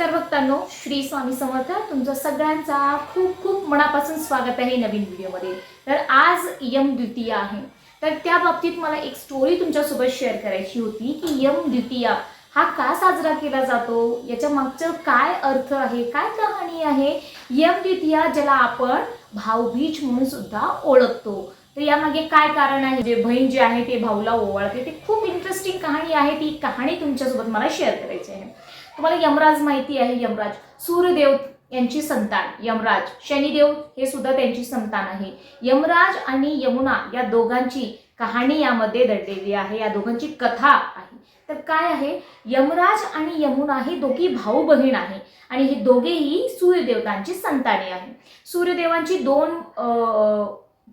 नमस्कार भक्तांनो श्री स्वामी समर्थ तुमचं सगळ्यांचा खूप खूप मनापासून स्वागत आहे नवीन व्हिडिओमध्ये. तर आज यम द्वितीया आहे. तर त्या बाबतीत मला एक स्टोरी तुमच्यासोबत शेअर करायची होती की यम द्वितीया हा का साजरा केला जातो? याच्या मागचं काय अर्थ आहे? काय कहाणी आहे? यम द्वितीया ज्याला आपण भाऊबीज म्हणून सुद्धा ओळखतो. तर यामागे काय कारण आहे? जे बहीण जे आहे ते भाऊला ओवाळते. ते खूप इंटरेस्टिंग कहाणी आहे. ती कहाणी तुमच्यासोबत मला शेअर करायची आहे. तुम्हाला यमराज माहिती आहे यमराज. सूर्यदेव यांची संतान. यमराज. शनिदेव हे सुद्धा त्यांची संतान आहे. यमराज आणि यमुना या दोघांची कहाणी यामध्ये दडलेली आहे. या दोघांची कथा आहे. तर काय आहे? यमराज आणि यमुना ही दोघी भाऊ बहीण आहे आणि हे दोघेही सूर्यदेवतांची संताने आहे सूर्यदेवांची दोन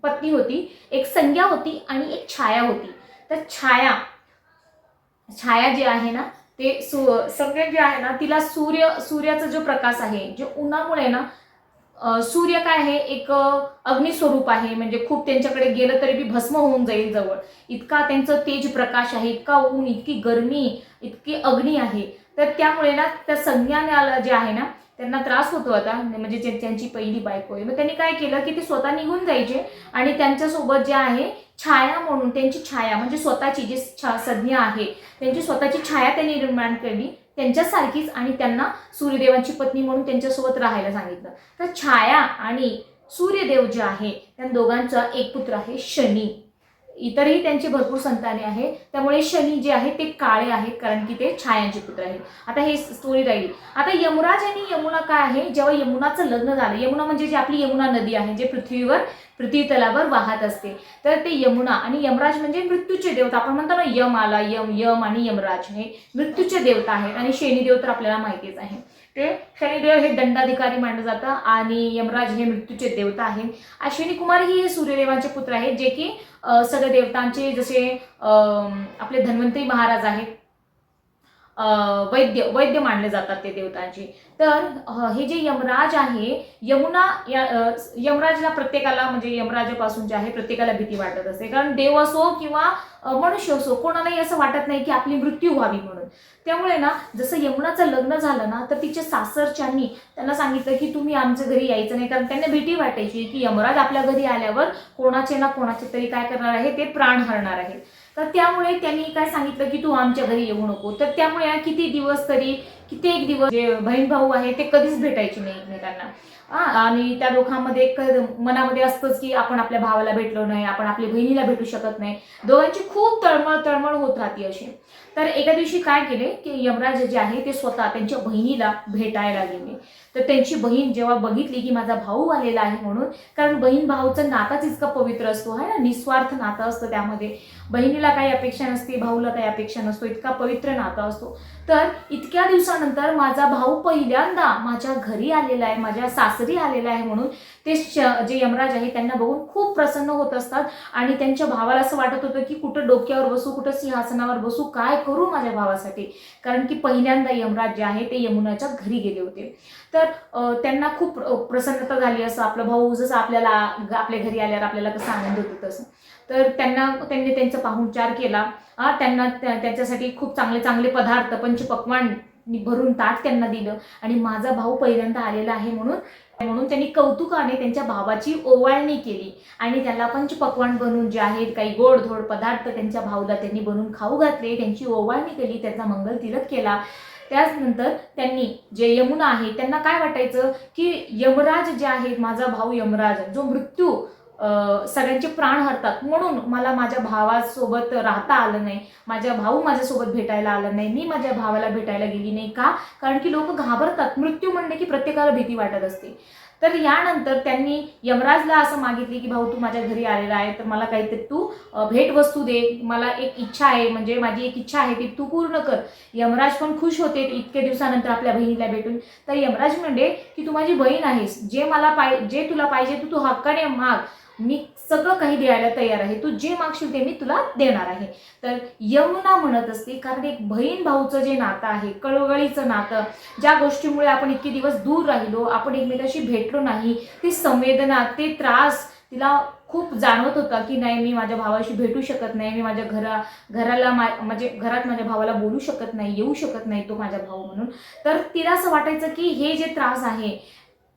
पत्नी होती एक संज्ञा होती आणि एक छाया होती. तर छाया छाया जी आहे ना ते सु सगळे जे आहे ना तिला सूर्य सूर्याचा जो प्रकाश आहे जे उन्हामुळे ना सूर्य काय आहे एक अग्निस्वरूप आहे. म्हणजे खूप त्यांच्याकडे गेलं तरी बी भस्म होऊन जाईल जवळ. इतका त्यांचं तेज प्रकाश आहे इतका ऊन इतकी गर्मी इतकी अग्नी आहे. तर त्यामुळे ना त्या संज्ञानाला जे आहे ना त्यांना त्रास होतो आता म्हणजे जे त्यांची पहिली बायको आहे. मग त्यांनी काय केलं की ते स्वतः निघून जायचे आणि त्यांच्यासोबत जे आहे छाया म्हणून त्यांची छाया म्हणजे स्वतःची जी छा संज्ञा आहे त्यांची स्वतःची छाया त्यांनी निर्माण केली त्यांच्यासारखीच आणि त्यांना सूर्यदेवांची पत्नी म्हणून त्यांच्यासोबत राहायला सांगितलं. तर छाया आणि सूर्यदेव जे आहे त्या दोघांचा एक पुत्र आहे शनी. इतरही त्यांचे भरपूर संताने आहे त्यामुळे शनी जे आहे ते काळे आहेत कारण की ते छायांचे पुत्र आहेत. आता हे स्टोरी राहिली. आता यमुराज आणि यमुना काय आहे? जेव्हा यमुनाचं लग्न झालं यमुना म्हणजे जी आपली यमुना नदी आहे जे पृथ्वीवर पृथ्वी तलावर वाहत असते. तर ते यमुना आणि यमराज म्हणजे मृत्यूचे देवता. आपण म्हणतो ना यम आला यम यम आणि यमराज हे मृत्यूचे देवता आहेत आणि शनिदेव तर आपल्याला माहितीच आहे. ते शनिदेव हे दंडाधिकारी मानलं जातं आणि यमराज हे मृत्यूचे देवता आहेत. अश्विनी कुमार ही हे सूर्यदेवांचे पुत्र आहेत जे की सगळ्या देवतांचे जसे आपले धन्वंतरी महाराज आहेत. वैद्य वैद्य मानले जातात ते देवतांचे. तर हे जे यमराज आहे यमुना या यमराजला प्रत्येकाला म्हणजे यमराजापासून जे आहे प्रत्येकाला भीती वाटत असते कारण देव असो किंवा मनुष्य असो कोणालाही असं वाटत नाही की आपली मृत्यू व्हावी म्हणून. त्यामुळे ना जसं यमुनाचं लग्न झालं ना तर तिच्या सासरच्यांनी त्यांना सांगितलं की तुम्ही आमच्या घरी यायचं नाही. कारण त्यांना भीती वाटायची की यमराज आपल्या घरी आल्यावर कोणाचे ना कोणाचे तरी काय करणार आहे ते प्राण हरणार आहे. तर त्यामुळे त्यांनी काय सांगितलं की तू आमच्या घरी येऊ नको. तर त्यामुळे किती दिवस तरी कित्येक दिवस जे बहीण भाऊ आहे ते कधीच भेटायचे नाही एकमेकांना. आणि त्या दोघांमध्ये एक मनामध्ये असतंच की आपण आपल्या भावाला भेटलो नाही आपण आपल्या बहिणीला भेटू शकत नाही. दोघांची खूप तळमळ तळमळ होत राहते अशी. तर एका दिवशी काय केले की यमराज जे आहे ते स्वतः त्यांच्या बहिणीला भेटायला गेले. तर त्यांची बहीण जेव्हा बघितली की माझा भाऊ आलेला आहे म्हणून कारण बहीण भाऊचं नाताच इतकं पवित्र असतो आहे ना? निस्वार्थ नातं असतं त्यामध्ये. बहिणीला काही अपेक्षा नसते भाऊला काही अपेक्षा नसतो इतका पवित्र नाता असतो. तर इतक्या दिवसात वर्षानंतर माझा भाऊ पहिल्यांदा माझ्या घरी आलेला आहे माझ्या सासरी आलेला आहे म्हणून ते श- जे यमराज आहे त्यांना बघून खूप प्रसन्न होत असतात आणि त्यांच्या भावाला असं वाटत होतं की कुठं डोक्यावर बसू कुठं सिंहासनावर बसू काय करू माझ्या भावासाठी? कारण की पहिल्यांदा यमराज जे आहे ते यमुनाच्या घरी गेले होते. तर त्यांना खूप प्रसन्नता झाली असं आपलं भाऊ जसं आपल्याला आपल्या घरी आल्यावर आपल्याला कसं आनंद होतो तसं. तर त्यांना त्यांनी त्यांचा पाहुणचार केला. त्यांना त्याच्यासाठी खूप चांगले चांगले पदार्थ पंचपक्वान भरून ताट त्यांना दिलं आणि माझा भाऊ पहिल्यांदा आलेला आहे म्हणून म्हणून त्यांनी कौतुकाने त्यांच्या भावाची ओवाळणी केली. आणि त्याला पंचपक्वान बनवून जे आहेत काही गोडधोड पदार्थ त्यांच्या भाऊला त्यांनी बनवून खाऊ घातले त्यांची ओवाळणी केली त्यांचा मंगल तिलक केला. त्याचनंतर त्यांनी जे यमुना आहे त्यांना काय वाटायचं की यमराज जे आहेत माझा भाऊ यमराज जो मृत्यू सगळ्यांचे प्राण हरतात. म्हणून मला माझ्या भावासोबत राहता आलं नाही. माझ्या भाऊ माझ्यासोबत भेटायला आला नाही. मी माझ्या भावाला भेटायला गेली नाही का? कारण की लोक घाबरतात. मृत्यू म्हणणे की प्रत्येकाला भीती वाटत असते. तर यानंतर त्यांनी यमराजला असं मागितले की भाऊ तू माझ्या घरी आलेला आहे तर मला काहीतरी तू भेटवस्तू दे. मला एक इच्छा आहे. म्हणजे माझी एक इच्छा आहे ती तू पूर्ण कर. यमराज पण खुश होते. इतके दिवसानंतर आपल्या बहिणीला भेटून. तर यमराज म्हणले की तू माझी बहीण आहेस. जे मला पाय जे तुला पाहिजे तू तू हक्काने माग. मी सगळं काही द्यायला तयार आहे. तू जे मागशील ते मी तुला देणार आहे. तर यमुना म्हणत असते कारण एक बहीण भाऊचं जे नातं आहे कळवळीचं नातं ज्या गोष्टीमुळे आपण इतके दिवस दूर राहिलो आपण एकमेकाशी भेटलो नाही ती संवेदना ते त्रास तिला खूप जाणवत होता की नाही मी माझ्या भावाशी भेटू शकत नाही मी माझ्या घरा घराला मा म्हणजे घरात माझ्या भावाला बोलू शकत नाही येऊ शकत नाही तो माझा भाऊ म्हणून. तर तिला असं वाटायचं की हे जे त्रास आहे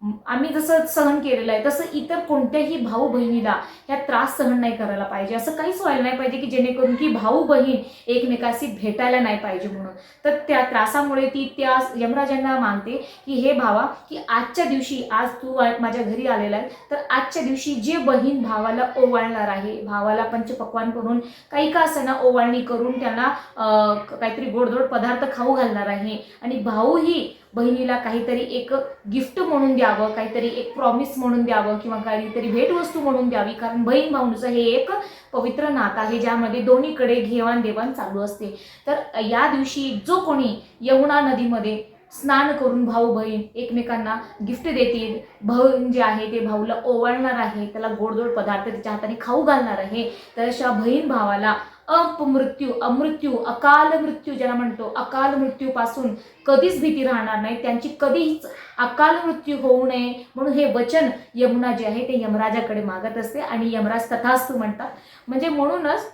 आम्ही जसं सहन केलेलं आहे तसं इतर कोणत्याही भाऊ बहिणीला ह्या त्रास सहन नाही करायला पाहिजे. असं काहीच व्हायला नाही पाहिजे की जेणेकरून की भाऊ बहीण एकमेकाशी भेटायला नाही पाहिजे म्हणून. तर त्या त्रासामुळे ती त्या यमराजांना मानते की हे भावा की आजच्या दिवशी आज तू माझ्या घरी आलेला आहे तर आजच्या दिवशी जे बहीण भावाला ओवाळणार आहे भावाला पंचपक्वान करून काही का असताना ओवाळणी करून त्यांना काहीतरी गोडधोड पदार्थ खाऊ घालणार आहे आणि भाऊही बहिणीला काहीतरी एक गिफ्ट म्हणून द्यावं काहीतरी एक प्रॉमिस म्हणून द्यावं किंवा काहीतरी भेटवस्तू म्हणून द्यावी. कारण बहीण भाऊंचं हे एक पवित्र नातं आहे ज्यामध्ये दोन्हीकडे घेवाण देवाण चालू असते. तर या दिवशी जो कोणी यमुना नदीमध्ये स्नान करून भाऊ बहीण एकमेकांना गिफ्ट देतील बहीण जे आहे ते भाऊला ओवाळणार आहे त्याला गोडधोड पदार्थ त्याच्या हाताने खाऊ घालणार आहे तर अशा बहीण भावाला अपमृत्यू अमृत्यू अकाल मृत्यू ज्याला म्हणतो. अकाल मृत्यूपासून कधीच भीती राहणार नाही. त्यांची कधीच अकाल मृत्यू होऊ नये. म्हणून हे वचन यमुना जे आहे ते यमराजाकडे मागत असते आणि यमराज तथास्तू म्हणतात. म्हणजे म्हणूनच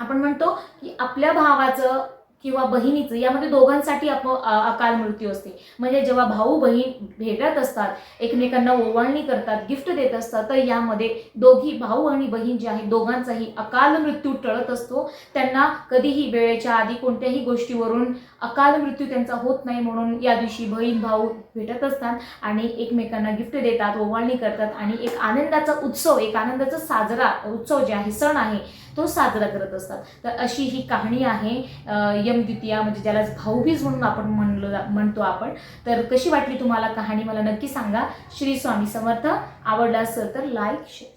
आपण म्हणतो की आपल्या भावाचं किंवा बहिणीचं यामध्ये दोघांसाठी आप अकाल मृत्यू असते. म्हणजे जेव्हा भाऊ बहीण भेटत असतात एकमेकांना ओवाळणी करतात गिफ्ट देत असतात तर यामध्ये दोघी भाऊ आणि बहीण जे आहे दोघांचाही अकाल मृत्यू टळत असतो. त्यांना कधीही वेळेच्या आधी कोणत्याही गोष्टीवरून अकाल मृत्यू त्यांचा होत नाही म्हणून या दिवशी बहीण भाऊ भेटत असतात आणि एकमेकांना गिफ्ट देतात ओवाळणी करतात आणि एक आनंदाचा उत्सव एक आनंदाचा साजरा उत्सव जे आहे सण आहे तो साजरा करत असतात. तर अशी ही कहाणी आहे यमद्वितीया म्हणजे ज्याला भाऊबीज म्हणून आपण म्हणलो म्हणतो आपण. तर कशी वाटली तुम्हाला कहाणी? मला नक्की सांगा. श्री स्वामी समर्थ. आवडला असेल तर लाईक शेअर